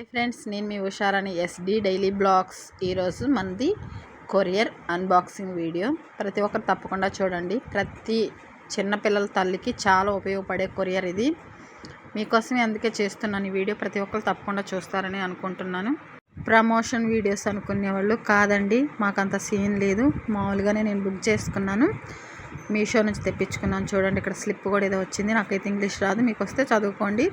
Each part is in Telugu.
హాయ్ ఫ్రెండ్స్ నేను మీ Husharani S D daily vlogs ఈరోజు మనది కొరియర్ అన్బాక్సింగ్ వీడియో. ప్రతి ఒక్కరు తప్పకుండా చూడండి. ప్రతి చిన్నపిల్లల తల్లికి చాలా ఉపయోగపడే కొరియర్ ఇది. మీకోసమే అందుకే చేస్తున్నాను ఈ వీడియో. ప్రతి ఒక్కరు తప్పకుండా చూస్తారని అనుకుంటున్నాను. ప్రమోషన్ వీడియోస్ అనుకునే వాళ్ళు కాదండి. మాకంత సీన్ లేదు. మామూలుగానే నేను బుక్ చేసుకున్నాను. మీషో నుంచి తెప్పించుకున్నాను. చూడండి ఇక్కడ స్లిప్ కూడా ఏదో వచ్చింది. నాకైతే ఇంగ్లీష్ రాదు. మీకు వస్తే చదువుకోండి.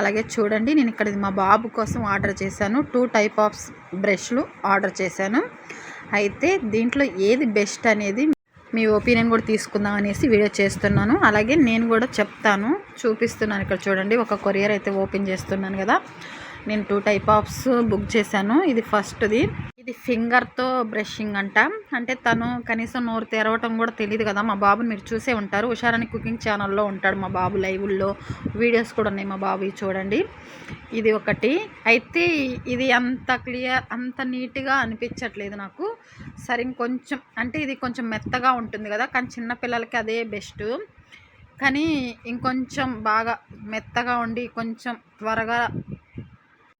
అలాగే చూడండి నేను ఇక్కడ మా బాబు కోసం ఆర్డర్ చేశాను. టూ టైప్ ఆఫ్ బ్రష్లు ఆర్డర్ చేశాను. అయితే దీంట్లో ఏది బెస్ట్ అనేది మీ ఒపీనియన్ కూడా తీసుకుందాం అనేసి వీడియో చేస్తున్నాను. అలాగే నేను కూడా చెప్తాను. చూపిస్తున్నాను ఇక్కడ చూడండి ఒక కొరియర్ అయితే ఓపెన్ చేస్తున్నాను కదా. నేను టూ టైప్ ఆఫ్స్ బుక్ చేశాను. ఇది ఫస్ట్ది. ఇది ఫింగర్తో బ్రషింగ్ అంట. అంటే తను కనీసం నోరు తెరవటం కూడా తెలియదు కదా. మా బాబుని మీరు చూసే ఉంటారు. హుషారని కుకింగ్ ఛానల్లో ఉంటాడు మా బాబు లైవ్ల్లో వీడియోస్ కూడా ఉన్నాయి మా బాబు చూడండి. ఇది ఒకటి. అయితే ఇది అంత క్లియర్ అంత నీట్గా అనిపించట్లేదు నాకు. సరే ఇంకొంచెం అంటే ఇది కొంచెం మెత్తగా ఉంటుంది కదా. కానీ చిన్నపిల్లలకి అదే బెస్ట్ కానీ ఇంకొంచెం బాగా మెత్తగా ఉండి కొంచెం త్వరగా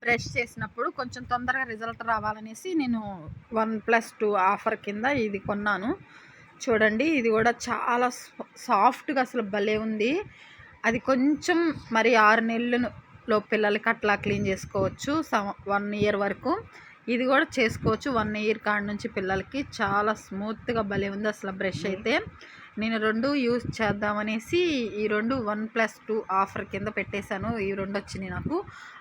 బ్రష్ చేసినప్పుడు కొంచెం తొందరగా రిజల్ట్ రావాలనేసి నేను వన్ ప్లస్ టూ ఆఫర్ కింద ఇది కొన్నాను. చూడండి ఇది కూడా చాలా సాఫ్ట్గా అసలు భలే ఉంది. అది కొంచెం మరి ఆరు నెలలు పిల్లలకి అట్లా క్లీన్ చేసుకోవచ్చు వన్ ఇయర్ వరకు. ఇది కూడా చేసుకోవచ్చు. వన్ ఇయర్ కాడ నుంచి పిల్లలకి చాలా స్మూత్గా భలే ఉంది అసలు బ్రష్ అయితే. నేను రెండు యూజ్ చేద్దామనేసి ఈ రెండు వన్ ప్లస్ టూ ఆఫర్ కింద పెట్టేశాను. ఈ రెండు వచ్చినాయి నాకు.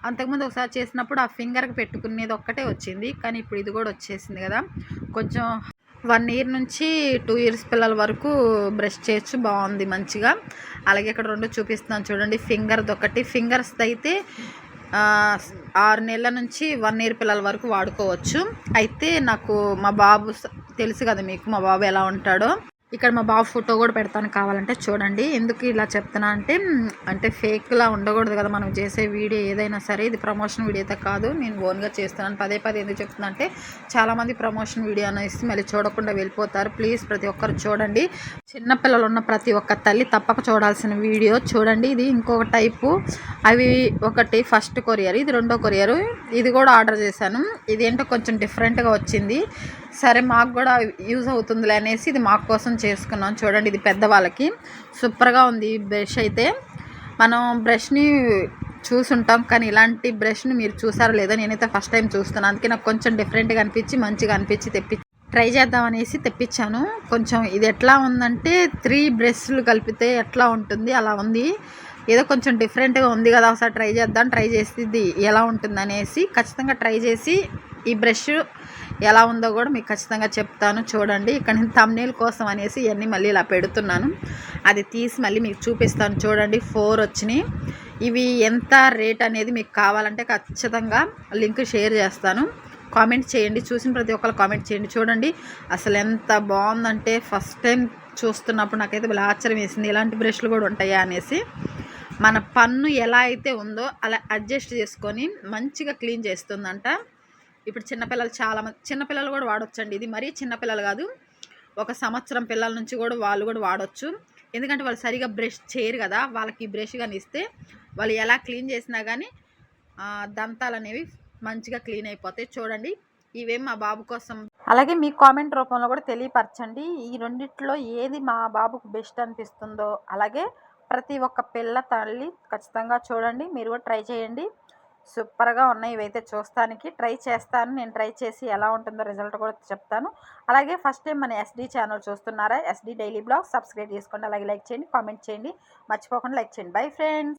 అంతకుముందు ఒకసారి చేసినప్పుడు ఆ ఫింగర్కి పెట్టుకునేది ఒక్కటే వచ్చింది. కానీ ఇప్పుడు ఇది కూడా వచ్చేసింది కదా. కొంచెం వన్ ఇయర్ నుంచి టూ ఇయర్స్ పిల్లల వరకు బ్రష్ చేయొచ్చు. బాగుంది మంచిగా. అలాగే ఇక్కడ రెండు చూపిస్తున్నాను చూడండి. ఫింగర్ది ఒకటి. ఫింగర్స్ అయితే ఆరు నెలల నుంచి వన్ ఇయర్ పిల్లల వరకు వాడుకోవచ్చు. అయితే నాకు మా బాబు తెలుసు కదా మీకు మా బాబు ఎలా ఉంటాడో. ఇక్కడ మా బాబు ఫోటో కూడా పెడతాను కావాలంటే చూడండి. ఎందుకు ఇలా చెప్తున్నా అంటే అంటే ఫేక్లా ఉండకూడదు కదా మనం చేసే వీడియో ఏదైనా సరే. ఇది ప్రమోషన్ వీడియో అయితే కాదు. నేను ఓన్గా చేస్తున్నాను. పదే పదే ఎందుకు చెప్తున్నా అంటే చాలామంది ప్రమోషన్ వీడియో అనేసి మళ్ళీ చూడకుండా వెళ్ళిపోతారు. ప్లీజ్ ప్రతి ఒక్కరు చూడండి. చిన్నపిల్లలు ఉన్న ప్రతి ఒక్క తల్లి తప్పక చూడాల్సిన వీడియో. చూడండి ఇది ఇంకొక టైపు. అవి ఒకటి ఫస్ట్ కొరియర్ ఇది రెండో కొరియర్. ఇది కూడా ఆర్డర్ చేశాను. ఇదేంటో కొంచెం డిఫరెంట్గా వచ్చింది. సరే మాకు కూడా యూజ్ అవుతుందిలే అనేసి ఇది మాకు కోసం చేసుకున్నాం. చూడండి ఇది పెద్దవాళ్ళకి సూపర్గా ఉంది బ్రష్ అయితే. మనం బ్రష్ని చూసుంటాం కానీ ఇలాంటి బ్రష్ని మీరు చూసారో లేదో నేనైతే ఫస్ట్ టైం చూస్తున్నాను అందుకే నాకు కొంచెం డిఫరెంట్గా అనిపించి మంచిగా అనిపించి తెప్పి ట్రై చేద్దాం అనేసి తెప్పించాను. కొంచెం ఇది ఎట్లా ఉందంటే త్రీ బ్రష్లు కలిపితే ఎట్లా ఉంటుంది అలా ఉంది. ఏదో కొంచెం డిఫరెంట్గా ఉంది కదా ఒకసారి ట్రై చేద్దాం ట్రై చేసి ఇది ఎలా ఉంటుంది అనేసి ఖచ్చితంగా ట్రై చేసి ఈ బ్రష్ ఎలా ఉందో కూడా మీకు ఖచ్చితంగా చెప్తాను చూడండి. ఇక్కడ నేను తమ్నేల్ కోసం అనేసి ఇవన్నీ మళ్ళీ ఇలా పెడుతున్నాను. అది తీసి మళ్ళీ మీకు చూపిస్తాను చూడండి. ఫోర్ వచ్చినాయి. ఇవి ఎంత రేట్ అనేది మీకు కావాలంటే ఖచ్చితంగా లింక్ షేర్ చేస్తాను. కామెంట్ చేయండి చూసిన ప్రతి ఒక్కరు కామెంట్ చేయండి చూడండి. అసలు ఎంత బాగుందంటే ఫస్ట్ టైం చూస్తున్నప్పుడు నాకైతే ఇలా ఆశ్చర్యం వేసింది ఇలాంటి బ్రష్లు కూడా ఉంటాయా అనేసి. మన పన్ను ఎలా అయితే ఉందో అలా అడ్జస్ట్ చేసుకొని మంచిగా క్లీన్ చేస్తుందంట. ఇప్పుడు చిన్నపిల్లలు చాలామంది చిన్నపిల్లలు కూడా వాడొచ్చండి. ఇది మరీ చిన్నపిల్లలు కాదు ఒక సంవత్సరం పిల్లల నుంచి కూడా వాళ్ళు కూడా వాడొచ్చు. ఎందుకంటే వాళ్ళు సరిగా బ్రష్ చేయరు కదా వాళ్ళకి బ్రష్ కానీ ఇస్తే వాళ్ళు ఎలా క్లీన్ చేసినా కానీ దంతాలు అనేవి మంచిగా క్లీన్ అయిపోతాయి. చూడండి ఇవేం మా బాబు కోసం. అలాగే మీ కామెంట్ రూపంలో కూడా తెలియపరచండి. ఈ రెండిట్లో ఏది మా బాబుకు బెస్ట్ అనిపిస్తుందో. అలాగే ప్రతి ఒక్క పిల్ల తల్లి ఖచ్చితంగా చూడండి మీరు కూడా ట్రై చేయండి. సూపర్గా ఉన్నాయి ఇవైతే చూస్తానికి. ట్రై చేస్తాను నేను ట్రై చేసి ఎలా ఉంటుందో రిజల్ట్ కూడా చెప్తాను. అలాగే ఫస్ట్ టైం మన ఎస్డీ ఛానల్ చూస్తున్నారా ఎస్డీ డైలీ బ్లాగ్ సబ్స్క్రైబ్ చేసుకోండి అలాగే లైక్ చేయండి కామెంట్ చేయండి. మర్చిపోకుండా లైక్ చేయండి. Bye friends!